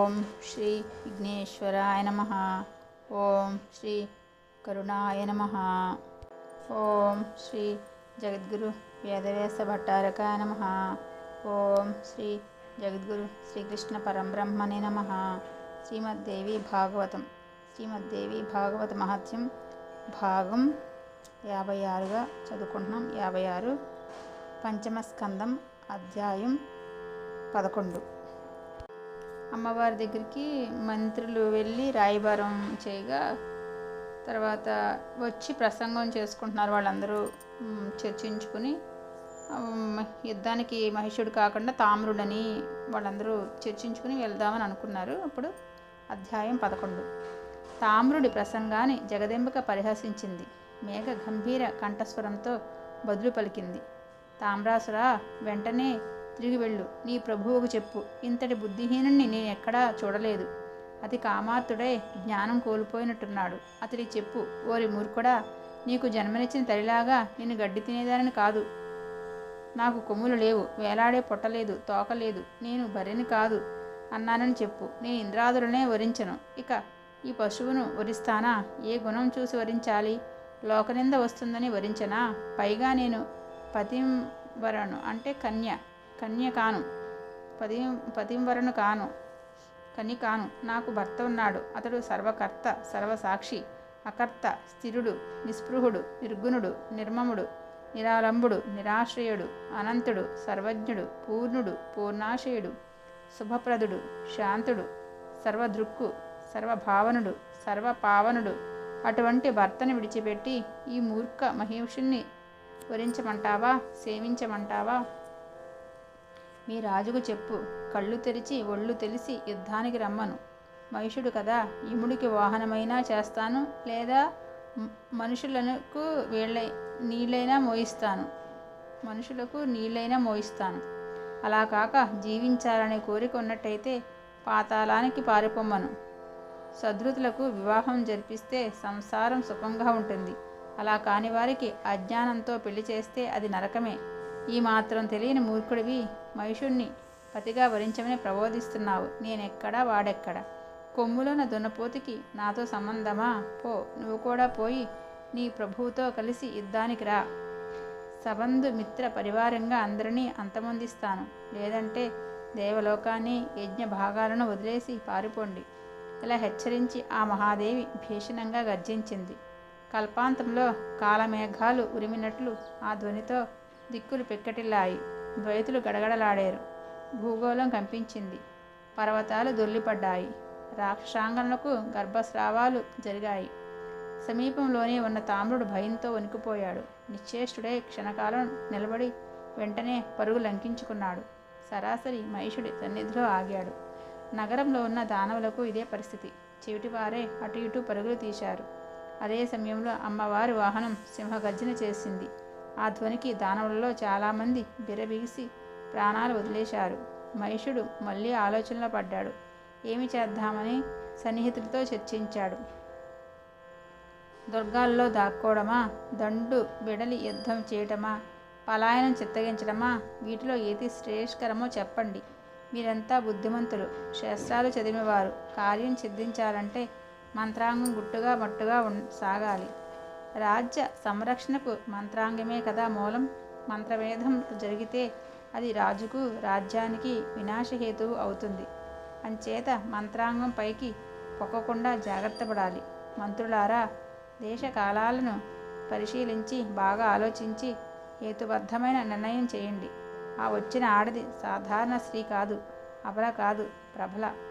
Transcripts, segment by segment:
ఓం శ్రీ విఘ్నేశ్వరాయ నమ. ఓం శ్రీ కరుణాయ నమ. ఓం శ్రీ జగద్గురు వేదవ్యాస భట్టారకాయ నమ. ఓం శ్రీ జగద్గురు శ్రీకృష్ణ పరంబ్రహ్మణే నమ. శ్రీమద్దేవి భాగవతం. శ్రీమద్దేవి భాగవత మహత్యం భాగం యాభై ఆరుగా చదువుకుంటున్నాం. యాభై ఆరు పంచమ స్కందం అధ్యాయం పదకొండు. అమ్మవారి దగ్గరికి మంత్రులు వెళ్ళి రాయబారం చేయగా తర్వాత వచ్చి ప్రసంగం చేసుకుంటున్నారు వాళ్ళందరూ చర్చించుకుని యుద్ధానికి మహిషుడు కాకుండా తామ్రుడని వాళ్ళందరూ చర్చించుకుని వెళ్దామని అనుకున్నారు. అప్పుడు అధ్యాయం పదకొండు. తామ్రుడి ప్రసంగాన్ని జగదెంబక పరిహసించింది. మేఘ గంభీర కంఠస్వరంతో బదులు పలికింది. తామ్రాసురా వెంటనే తిరిగి వెళ్ళు. నీ ప్రభువుకు చెప్పు. ఇంతటి బుద్ధిహీనుణ్ణి నేను ఎక్కడా చూడలేదు. అతి కామాతుడై జ్ఞానం కోల్పోయినట్టున్నాడు. అతడి చెప్పు ఓరి మూర్ఖుడా నీకు జన్మనిచ్చిన తల్లిలాగా నేను గడ్డి తినేదానని కాదు. నాకు కొమ్ములు లేవు వేలాడే పొట్టలేదు తోకలేదు నేను భరిని కాదు అన్నానని చెప్పు. నేను ఇంద్రాదులనే వరించను. ఇక ఈ పశువును వరిస్తానా? ఏ గుణం చూసి వరించాలి? లోకనింద వస్తుందని వరించనా? పైగా నేను పతింవరను అంటే కన్య. కన్య కాను పది పదింవరను కాను. కని కాను నాకు భర్త ఉన్నాడు. అతడు సర్వకర్త సర్వసాక్షి అకర్త స్థిరుడు నిస్పృహుడు నిర్గుణుడు నిర్మముడు నిరాలంబుడు నిరాశ్రయుడు అనంతుడు సర్వజ్ఞుడు పూర్ణుడు పూర్ణాశయుడు శుభప్రదుడు శాంతుడు సర్వదృక్కు సర్వభావనుడు సర్వపావనుడు. అటువంటి భర్తను విడిచిపెట్టి ఈ మూర్ఖ మహిషుణ్ణి వరించమంటావా సేవించమంటావా? మీ రాజుకు చెప్పు. కళ్ళు తెరిచి ఒళ్ళు తెలిసి యుద్ధానికి రమ్మను. మహిషుడు కదా ఇముడికి వాహనమైనా చేస్తాను లేదా మనుషులకు వీళ్ళ నీళ్ళైనా మోయిస్తాను. మనుషులకు నీళ్ళైనా మోయిస్తాను. అలా కాక జీవించాలనే కోరిక ఉన్నట్టయితే పాతాళానికి పారిపోమ్మను. సదృతులకు వివాహం జరిపిస్తే సంసారం సుఖంగా ఉంటుంది. అలా కాని వారికి అజ్ఞానంతో పెళ్ళి చేస్తే అది నరకమే. ఈ మాత్రం తెలియని మూర్ఖుడివి మహిషుణ్ణి పతిగా వరించమని ప్రబోధిస్తున్నావు. నేనెక్కడా వాడెక్కడా? కొమ్ములోన దున్నపోతికి నాతో సంబంధమా? పో నువ్వు కూడా పోయి నీ ప్రభువుతో కలిసి యుద్ధానికి రా. సబంధు మిత్ర పరివారంగా అందరినీ అంతమొందిస్తాను. లేదంటే దేవలోకాన్ని యజ్ఞ భాగాలను వదిలేసి పారిపోండి. ఇలా హెచ్చరించి ఆ మహాదేవి భీషణంగా గర్జించింది. కల్పాంతంలో కాలమేఘాలు ఉరిమినట్లు ఆ ధ్వనితో దిక్కులు పెక్కటిల్లాయి. ద్వైతులు గడగడలాడారు. భూగోళం కంపించింది. పర్వతాలు దొర్లిపడ్డాయి. రాక్షసాంగనలకు గర్భస్రావాలు జరిగాయి. సమీపంలోనే ఉన్న తామ్రుడు భయంతో వణికిపోయాడు. నిశ్చేష్టుడే క్షణకాలం నిలబడి వెంటనే పరుగు లంకించుకున్నాడు. సరాసరి మహిషుడి సన్నిధిలో ఆగాడు. నగరంలో ఉన్న దానవులకు ఇదే పరిస్థితి. చెవిటివారే అటు ఇటు పరుగులు తీశారు. అదే సమయంలో అమ్మవారి వాహనం సింహగర్జన చేసింది. ఆ ధ్వనికి దానవులలో చాలామంది బిరబిగిసి ప్రాణాలు వదిలేశారు. మహిషుడు మళ్ళీ ఆలోచనలో పడ్డాడు. ఏమి చేద్దామని సన్నిహితులతో చర్చించాడు. దుర్గాల్లో దాక్కోవడమా దండు బిడలి యుద్ధం చేయటమా? పలాయనం చిత్తగించడమా? వీటిలో ఏది శ్రేయస్కరమో చెప్పండి. మీరంతా బుద్ధిమంతులు. శాస్త్రాలు చదివినవారు. కార్యం సిద్ధించాలంటే మంత్రాంగం గుట్టుగా మట్టుగా ఉన్ సాగాలి. రాజ్య సంరక్షణకు మంత్రాంగమే కదా మూలం. మంత్రవేదం జరిగితే అది రాజుకు రాజ్యానికి వినాశహేతువు అవుతుంది. అంచేత మంత్రాంగం పైకి పొక్కకుండా జాగ్రత్త పడాలి. మంత్రులారా దేశ కాలాలను పరిశీలించి బాగా ఆలోచించి హేతుబద్ధమైన నిర్ణయం చేయండి. ఆ వచ్చిన ఆడది సాధారణ స్త్రీ కాదు అబల కాదు ప్రబల.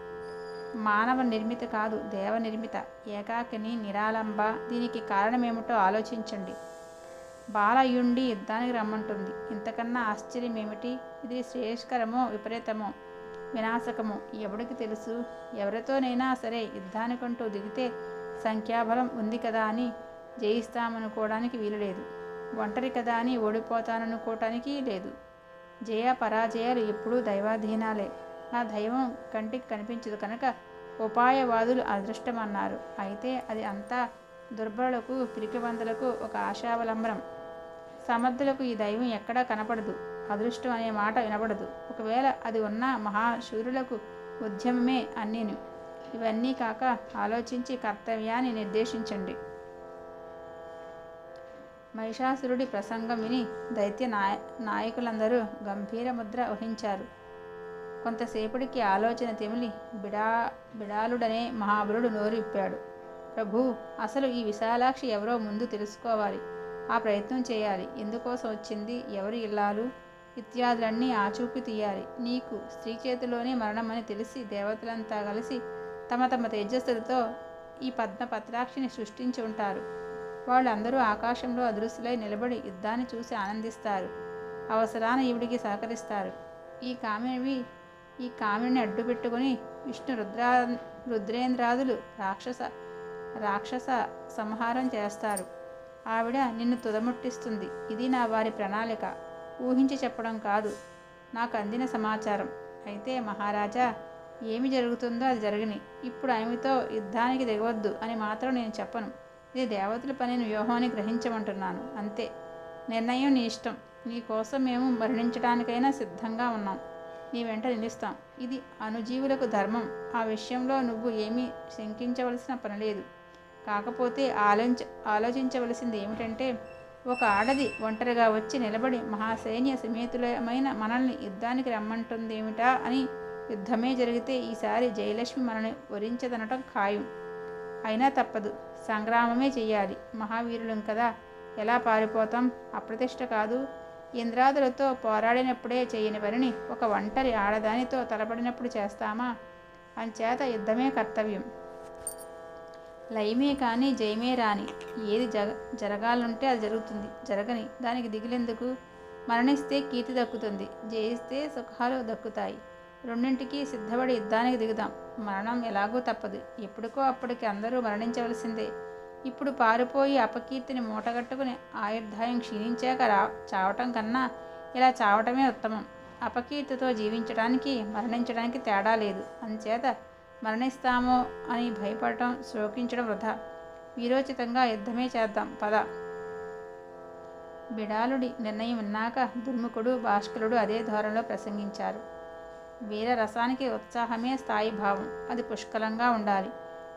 మానవ నిర్మిత కాదు దేవ నిర్మిత. ఏకాకిని నిరాలంబ. దీనికి కారణమేమిటో ఆలోచించండి. బాలయుండి యుద్ధానికి రమ్మంటుంది. ఇంతకన్నా ఆశ్చర్యం ఏమిటి ఇది శ్రేయస్కరమో విపరీతమో? వినాశకము? ఎవడికి తెలుసు? ఎవరితోనైనా సరే యుద్ధానికంటూ దిగితే సంఖ్యాబలం ఉంది కదా అని జయిస్తామనుకోవడానికి వీలు లేదు ఒంటరి కదా అని ఓడిపోతాననుకోవటానికి లేదు. జయ పరాజయాలు ఎప్పుడూ దైవాధీనాలే. ఆ దైవం కంటికి కనిపించదు కనుక ఉపాయవాదులు అదృష్టమన్నారు. అయితే అది అంతా దుర్బలులకు పిరికిబందులకు ఒక ఆశావలంబనం సమర్థులకు ఈ దైవం ఎక్కడా కనపడదు. అదృష్టం అనే మాట వినబడదు. ఒకవేళ అది ఉన్న మహాశూరులకు ఉద్యమమే అన్నీను. ఇవన్నీ కాక ఆలోచించి కర్తవ్యాన్ని నిర్దేశించండి. మహిషాసురుడి ప్రసంగం విని దైత్య నాయ నాయకులందరూ గంభీర ముద్ర వహించారు. కొంతసేపటికి ఆలోచన తెమిలి బిడా బిడాలుడనే మహాబలుడు నోరిప్పాడు ప్రభు అసలు ఈ విశాలాక్షి ఎవరో ముందు తెలుసుకోవాలి. ఆ ప్రయత్నం చేయాలి. ఎందుకోసం వచ్చింది? ఎవరు ఇల్లాలు? ఇత్యాదులన్నీ ఆచూపి తీయాలి. నీకు స్త్రీ చేతిలోనే మరణమని తెలిసి దేవతలంతా కలిసి తమ తమ తేజస్సులతో ఈ పద్మ పత్రాక్షిని సృష్టించి ఉంటారు. వాళ్ళందరూ ఆకాశంలో అదృశ్యులై నిలబడి యుద్ధాన్ని చూసి ఆనందిస్తారు. అవసరాన ఈవిడికి సహకరిస్తారు. ఈ కామెవి ఈ కామిని అడ్డు పెట్టుకుని విష్ణు రుద్రా రుద్రేంద్రాదులు రాక్షస రాక్షస సంహారం చేస్తారు. ఆవిడ నిన్ను తుదముట్టిస్తుంది. ఇది నా వారి ప్రణాళిక. ఊహించి చెప్పడం కాదు. నాకు అందిన సమాచారం. అయితే మహారాజా ఏమి జరుగుతుందో అది జరగని. ఇప్పుడు ఆమెతో యుద్ధానికి దిగవద్దు అని మాత్రం నేను చెప్పను. ఇది దేవతల పనిని వ్యూహాన్ని గ్రహించమంటున్నాను. అంతే. నిర్ణయం నీ ఇష్టం. నీ కోసం మేము మరణించడానికైనా సిద్ధంగా ఉన్నాం. నీ వెంట నిలుస్తాం. ఇది అనుజీవులకు ధర్మం. ఆ విషయంలో నువ్వు ఏమీ శంకించవలసిన పని లేదు. కాకపోతే ఆలోచించ ఆలోచించవలసింది ఏమిటంటే ఒక ఆడది ఒంటరిగా వచ్చి నిలబడి మహాసైన్య సమేతులమైన మనల్ని యుద్ధానికి రమ్మంటుందేమిటా అని యుద్ధమే జరిగితే ఈసారి జయలక్ష్మి మనల్ని వరించదనటం ఖాయం. అయినా తప్పదు. సంగ్రామమే చెయ్యాలి. మహావీరులం కదా. ఎలా పారిపోతాం? అప్రతిష్ట కాదు. ఇంద్రాదులతో పోరాడినప్పుడే చేయని పనిని ఒక ఒంటరి ఆడదానితో తలపడినప్పుడు చేస్తామా? అంచేత యుద్ధమే కర్తవ్యం. లయమే కానీ జయమే రాని ఏది జగ జరగాలంటే అది జరుగుతుంది. జరగని దానికి దిగులెందుకు? మరణిస్తే కీర్తి దక్కుతుంది. జయిస్తే సుఖాలు దక్కుతాయి. రెండింటికి సిద్ధపడి యుద్ధానికి దిగుదాం. మరణం ఎలాగూ తప్పదు. ఎప్పటికో అప్పటికి అందరూ మరణించవలసిందే. ఇప్పుడు పారిపోయి అపకీర్తిని మూటగట్టుకుని ఆయుర్దాయం క్షీణించాక రా చావటం కన్నా ఇలా చావటమే ఉత్తమం. అపకీర్తితో జీవించడానికి మరణించడానికి తేడా లేదు. అంచేత మరణిస్తామో అని భయపడటం శోకించడం వృధా. వీరోచితంగా యుద్ధమే చేద్దాం. పద. బిడాలుడి నిర్ణయం విన్నాక దుర్ముఖుడు భాష్కులుడు అదే ధోరణిలో ప్రసంగించారు. వీర రసానికి ఉత్సాహమే స్థాయి భావం. అది పుష్కలంగా ఉండాలి.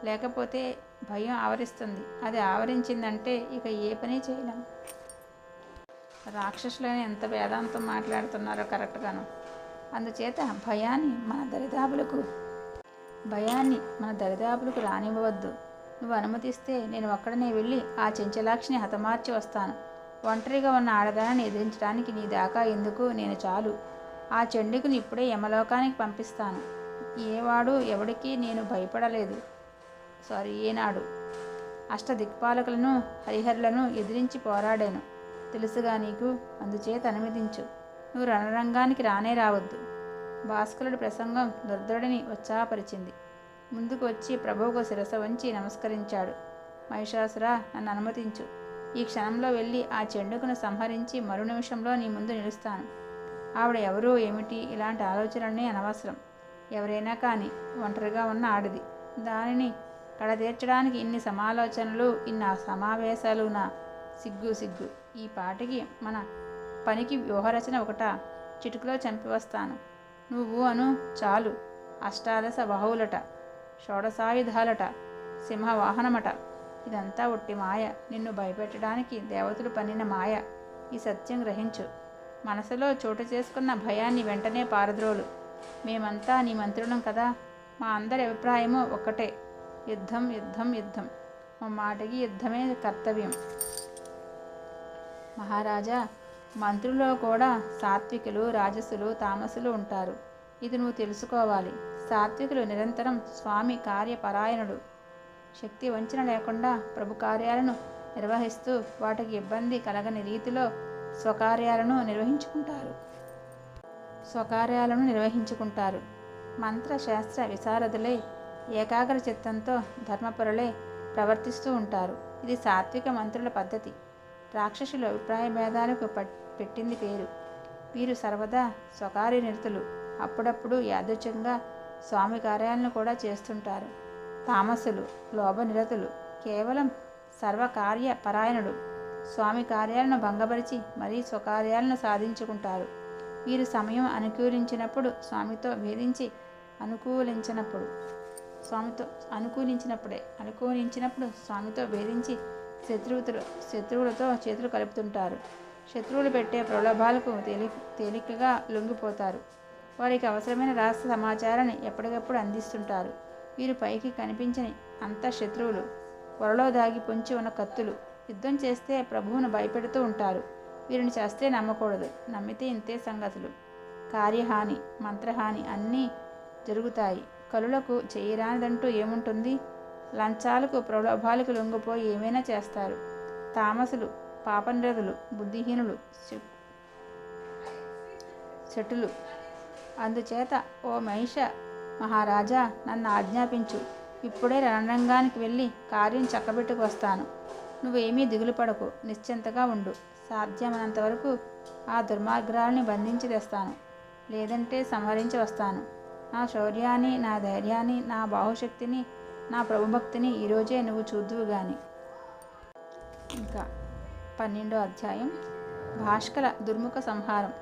లేకపోతే భయం ఆవరిస్తుంది. అది ఆవరించిందంటే ఇక ఏ పని చేయలేం. రాక్షసులని ఎంత వేదాంతం మాట్లాడుతున్నారో కరెక్ట్గాను. అందుచేత భయాన్ని మన దరిదాపులకు భయాన్ని మన దరిదాపులకు రానివ్వవద్దు. నువ్వు అనుమతిస్తే నేను ఒక్కడనే వెళ్ళి ఆ చెంచలాక్షిని హతమార్చి వస్తాను. ఒంటరిగా ఉన్న ఆడదానిని ఎదిరించడానికి నీ దాకా ఎందుకు? నేను చాలు. ఆ చెండుకుని ఇప్పుడే యమలోకానికి పంపిస్తాను. ఏవాడు ఎవడికి నేను భయపడలేదు. సారీ ఏనాడు. అష్టదిక్పాలకులను హరిహరులను ఎదిరించి పోరాడాను. తెలుసుగా నీకు అందుచేత అనుమతించు. నువ్వు రణరంగానికి రానే రావద్దు. భాస్కరుడి ప్రసంగం దుర్దడిని ఉత్సాహపరిచింది. ముందుకు వచ్చి ప్రభువుకు శిరస వంచి నమస్కరించాడు. మహిషాసురా నన్ను అనుమతించు. ఈ క్షణంలో వెళ్ళి ఆ చెండుకును సంహరించి మరు నిమిషంలో నీ ముందు నిలుస్తాను. ఆవిడ ఎవరు ఏమిటి ఇలాంటి ఆలోచనలనే అనవసరం. ఎవరైనా కానీ ఒంటరిగా ఉన్న ఆడిది. దానిని కడతీర్చడానికి ఇన్ని సమాలోచనలు ఇన్ని సమావేశాలు నా సిగ్గు సిగ్గు. ఈ పాటికి మన పనికి వ్యూహరచన ఒకట చిటుకులో చంపివస్తాను. నువ్వు అను చాలు. అష్టాదశ బహువులట షోడసాయుధాలట సింహవాహనమట. ఇదంతా ఒట్టి మాయ. నిన్ను భయపెట్టడానికి దేవతలు పన్నిన మాయ. ఈ సత్యం గ్రహించు. మనసులో చోటు చేసుకున్న భయాన్ని వెంటనే పారద్రోలు. మేమంతా నీ మంత్రులం కదా. మా అందరి అభిప్రాయము ఒక్కటే. యుద్ధం యుద్ధం యుద్ధం. మా మాటకి యుద్ధమే కర్తవ్యం. మహారాజా మంత్రుల్లో కూడా సాత్వికులు రాజసులు తామసులు ఉంటారు. ఇది నువ్వు తెలుసుకోవాలి. సాత్వికులు నిరంతరం స్వామి కార్యపరాయణుడు. శక్తి వంచన లేకుండా ప్రభు కార్యాలను నిర్వహిస్తూ వాటికి ఇబ్బంది కలగని రీతిలో స్వకార్యాలను నిర్వహించుకుంటారు. స్వకార్యాలను నిర్వహించుకుంటారు. మంత్రశాస్త్ర విశారదులై ఏకాగ్ర చిత్తంతో ధర్మపరులే ప్రవర్తిస్తూ ఉంటారు. ఇది సాత్విక మంత్రుల పద్ధతి. రాక్షసులు అభిప్రాయ భేదాలకు పెట్టింది పేరు. వీరు సర్వదా స్వకార్య నిరతులు. అప్పుడప్పుడు యాదృచ్ఛంగా స్వామి కార్యాలను కూడా చేస్తుంటారు. తామసులు లోభ నిరతులు కేవలం సర్వకార్య పరాయణుడు. స్వామి కార్యాలను భంగపరిచి మరీ స్వకార్యాలను సాధించుకుంటారు. వీరు సమయం అనుకూలించినప్పుడు స్వామితో భేదించి అనుకూలించినప్పుడు స్వామితో అనుకూలించినప్పుడే అనుకూలించినప్పుడు స్వామితో భేదించి శత్రువుతులు శత్రువులతో చేతులు కలుపుతుంటారు. శత్రువులు పెట్టే ప్రలోభాలకు తేలి తేలికగా లొంగిపోతారు. వారికి అవసరమైన రహస్య సమాచారాన్ని ఎప్పటికప్పుడు అందిస్తుంటారు. వీరు పైకి కనిపించని అంత శత్రువులు పొరలో దాగి పొంచి ఉన్న కత్తులు యుద్ధం చేస్తే ప్రభువును భయపెడుతూ ఉంటారు. వీరిని చేస్తే నమ్మకూడదు. నమ్మితే ఇంతే సంగతులు. కార్యహాని మంత్రహాని అన్నీ జరుగుతాయి. కలులకు చేయరానిదంటూ ఏముంటుంది? లంచాలకు ప్రలోభాలకు లొంగిపోయి ఏమైనా చేస్తారు? తామసులు పాపనిరదులు బుద్ధిహీనులు శ- అందుచేత ఓ మహిష మహారాజా నన్ను ఆజ్ఞాపించు. ఇప్పుడే రణరంగానికి వెళ్ళి కార్యం చక్కబెట్టుకు వస్తాను నువ్వేమీ దిగులు పడకు నిశ్చింతగా ఉండు. సాధ్యమైనంత వరకు ఆ దుర్మార్గాల్ని బంధించి తెస్తాను. లేదంటే సంహరించి వస్తాను. నా శౌర్యాన్ని నా ధైర్యాన్ని నా బాహుశక్తిని నా ప్రభుభక్తిని ఈరోజే నువ్వు చూద్దువు గాని. ఇంకా పన్నెండో అధ్యాయం. భాష్కల దుర్ముఖ సంహారం.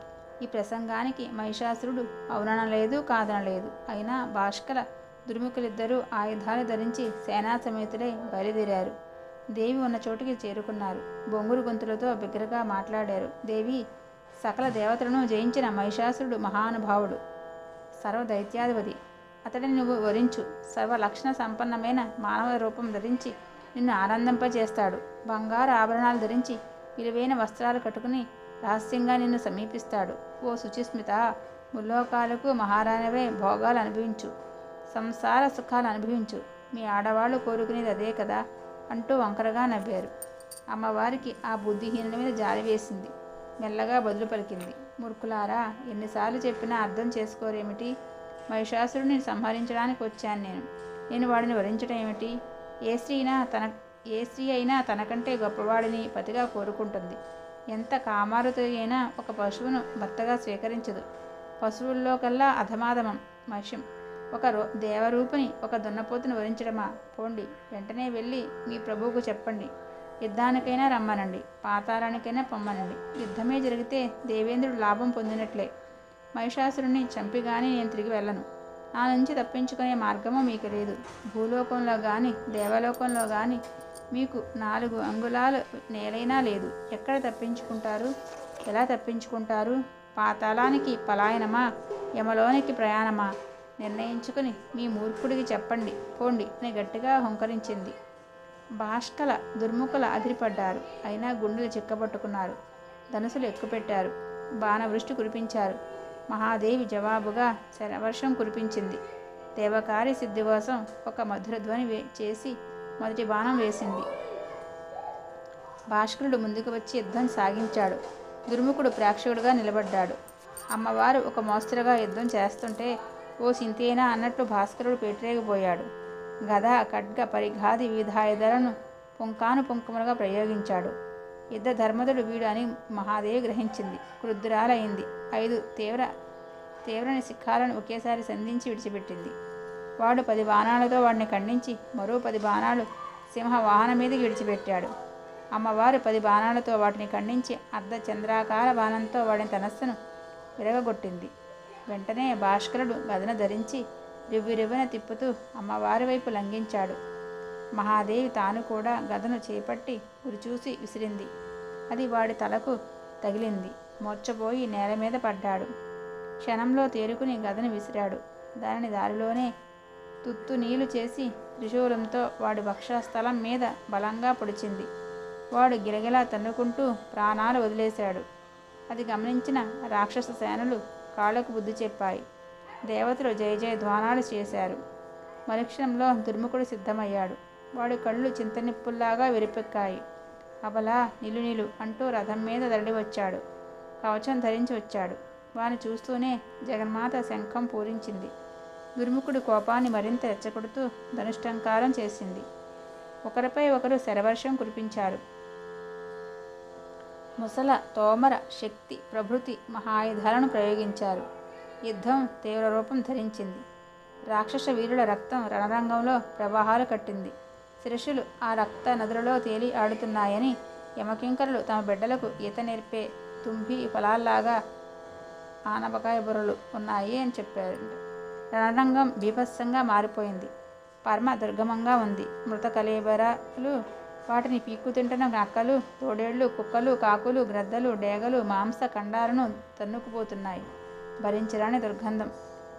ఈ ప్రసంగానికి మహిషాసురుడు అవుననలేదు కాదనలేదు. అయినా భాష్కల దుర్ముఖులిద్దరూ ఆయుధాలు ధరించి సేనా సమేతులై బయలుదేరారు. దేవి ఉన్న చోటుకి చేరుకున్నారు. బొంగురు గొంతులతో బిగ్గరగా మాట్లాడారు. దేవి సకల దేవతలను జయించిన మహిషాసురుడు మహానుభావుడు. సర్వదైత్యాధిపతి. అతడిని నువ్వు వరించు. సర్వ లక్షణ సంపన్నమైన మానవ రూపం ధరించి నిన్ను ఆనందింపజేస్తాడు. బంగారు ఆభరణాలు ధరించి విలువైన వస్త్రాలు కట్టుకుని రహస్యంగా నిన్ను సమీపిస్తాడు. ఓ శుచిస్మిత ముల్లోకాలకు మహారాణివై భోగాలు అనుభవించు. సంసార సుఖాలు అనుభవించు. మీ ఆడవాళ్ళు కోరుకునేది అదే కదా? అంటూ వంకరగా నవ్వారు. అమ్మవారికి ఆ బుద్ధిహీనుల మీద జారి వేసింది. మెల్లగా బదులు పలికింది. మూర్ఖులారా ఎన్నిసార్లు చెప్పినా అర్థం చేసుకోరేమిటి? మహిషాసురుడిని సంహరించడానికి వచ్చాను నేను. నేను వాడిని వరించడం ఏమిటి? ఏ స్త్రీనా తన ఏ స్త్రీ అయినా తనకంటే గొప్పవాడిని పతిగా కోరుకుంటుంది. ఎంత కామారుతో అయినా ఒక పశువును భర్తగా స్వీకరించదు. పశువుల్లో కల్లా అధమాధమం మహిషం. ఒక రో దేవరూపిణి ఒక దున్నపోతును వరించడమా పోండి వెంటనే వెళ్ళి మీ ప్రభువుకు చెప్పండి. యుద్ధానికైనా రమ్మనండి పాతాళానికైనా పొమ్మనండి. యుద్ధమే జరిగితే దేవేంద్రుడు లాభం పొందినట్లే. మహిషాసురుణ్ణి చంపిగాని నేను తిరిగి వెళ్ళను. నా నుంచి తప్పించుకునే మార్గము మీకు లేదు. భూలోకంలో కానీ దేవలోకంలో కానీ మీకు నాలుగు అంగుళాలు నేలైనా లేదు. ఎక్కడ తప్పించుకుంటారు? ఎలా తప్పించుకుంటారు? పాతాళానికి పలాయనమా? యమలోనికి ప్రయాణమా? నిర్ణయించుకుని మీ మూర్ఖుడికి చెప్పండి. పోండి అని గట్టిగా హుంకరించింది. భాష్కల దుర్ముఖుల అదిరిపడ్డారు. అయినా గుండెలు చిక్కబట్టుకున్నారు. ధనుసులు ఎక్కుపెట్టారు. బాణవృష్టి కురిపించారు. మహాదేవి జవాబుగా శరవర్షం కురిపించింది. దేవకారి సిద్ధి కోసం ఒక మధుర ధ్వని వే చేసి మొదటి బాణం వేసింది. భాస్కరుడు ముందుకు వచ్చి యుద్ధం సాగించాడు. దుర్ముఖుడు ప్రేక్షకుడుగా నిలబడ్డాడు. అమ్మవారు ఒక మోస్తరుగా యుద్ధం చేస్తుంటే ఓ సింతేనా అన్నట్లు భాస్కరుడు పెట్టరేగిపోయాడు గద ఖడ్గ పరిఘాది వివిధాయుధాలను పుంకాను పుంకములుగా ప్రయోగించాడు. యుద్ధ ధర్మదుడు వీడు అని మహాదేవి గ్రహించింది. క్రుద్ధురాలైంది. ఐదు తీవ్ర తీవ్రని శిఖాలను ఒకేసారి సంధించి విడిచిపెట్టింది. వాడు పది బాణాలతో వాడిని ఖండించి మరో పది బాణాలు సింహ వాహనం మీదకి విడిచిపెట్టాడు. అమ్మవారు పది బాణాలతో వాటిని ఖండించి అర్ధ చంద్రాకార బాణంతో వాడిని తనస్సును విరగగొట్టింది. వెంటనే భాస్కరుడు గదన ధరించి రివ్విరివ్వన తిప్పుతూ అమ్మవారి వైపు లంఘించాడు. మహాదేవి తాను కూడా గదను చేపట్టి ఉరిచూసి విసిరింది. అది వాడి తలకు తగిలింది. మొచ్చబోయి నేల మీద పడ్డాడు. క్షణంలో తేరుకుని గదను విసిరాడు. దానిని దారిలోనే తుత్తు నీళ్ళు చేసి త్రిశూలంతో వాడి వక్షస్థలం మీద బలంగా పొడిచింది. వాడు గిలగిలా తన్నుకుంటూ ప్రాణాలు వదిలేశాడు. అది గమనించిన రాక్షస సేనలు కాళ్ళకు బుద్ధి చెప్పాయి. దేవతలు జయ జయ ధ్వానాలు చేశారు. మరుక్షణంలో దుర్ముఖుడు సిద్ధమయ్యాడు. వాడి కళ్ళు చింతనిప్పుల్లాగా విరిపెక్కాయి. అబలా నిలు నిలు అంటూ రథం మీద దరడి వచ్చాడు. కవచం ధరించి వచ్చాడు. వాని చూస్తూనే జగన్మాత శంఖం పూరించింది. దుర్ముఖుడి కోపాన్ని మరింత రెచ్చగొడుతూ ధనుష్టంకారం చేసింది. ఒకరిపై ఒకరు శరవర్షం కురిపించారు. ముసల తోమర శక్తి ప్రభృతి మహాయుధాలను ప్రయోగించారు. యుద్ధం తీవ్ర రూపం ధరించింది. రాక్షస వీరుల రక్తం రణరంగంలో ప్రవాహాలు కట్టింది. శిరషులు ఆ రక్త నదులలో తేలి ఆడుతున్నాయని యమకింకరులు తమ బిడ్డలకు ఈత నేర్పే తుంభి ఫలాల్లాగా ఆనపకాయ బుర్రలు ఉన్నాయి అని చెప్పారు. రణరంగం బీభత్సంగా మారిపోయింది. పరమ దుర్గమంగా ఉంది. మృత కలేబరాలు వాటిని పీక్కుతింటున్న నక్కలు తోడేళ్ళు కుక్కలు కాకులు గ్రద్దలు డేగలు మాంస ఖండాలను తన్నుకుపోతున్నాయి. భరించరాని దుర్గంధం.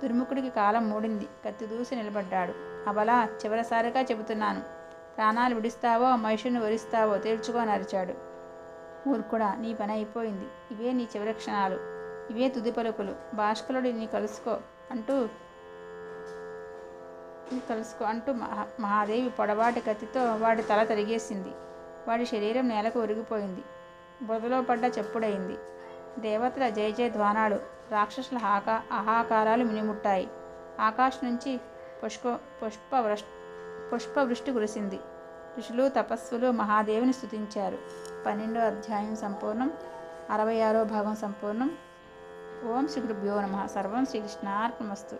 దుర్ముఖుడికి కాలం మూడింది. కత్తి దూసి నిలబడ్డాడు. అబలా చివరిసారిగా చెబుతున్నాను. ప్రాణాలు విడిస్తావో మహిషుని వరిస్తావో తేల్చుకొని అరిచాడు. మూర్ఖుడా నీ పని అయిపోయింది. ఇవే నీ చివరి క్షణాలు. ఇవే తుది పలుకులు. భాస్కరుడి నీ కలుసుకో అంటూ నీ కలుసుకో అంటూ మహా మహాదేవి పొడవాటి కత్తితో వాడి తల తరిగేసింది. వాడి శరీరం నేలకు ఒరిగిపోయింది. బురదలో పడ్డ చెప్పుడైంది. దేవతల జయ జయ ధ్వానాలు. రాక్షసుల హాకా అహాకారాలు మినిముట్టాయి. ఆకాశం నుంచి పుష్ప పుష్ప వృష్ పుష్పవృష్టి కురిసింది. ఋషులు తపస్సులు మహాదేవిని స్థుతించారు పన్నెండో అధ్యాయం సంపూర్ణం. అరవై ఆరో భాగం సంపూర్ణం. ఓం శ్రీ గురుభ్యో నమ. సర్వం శ్రీకృష్ణార్పణమస్తు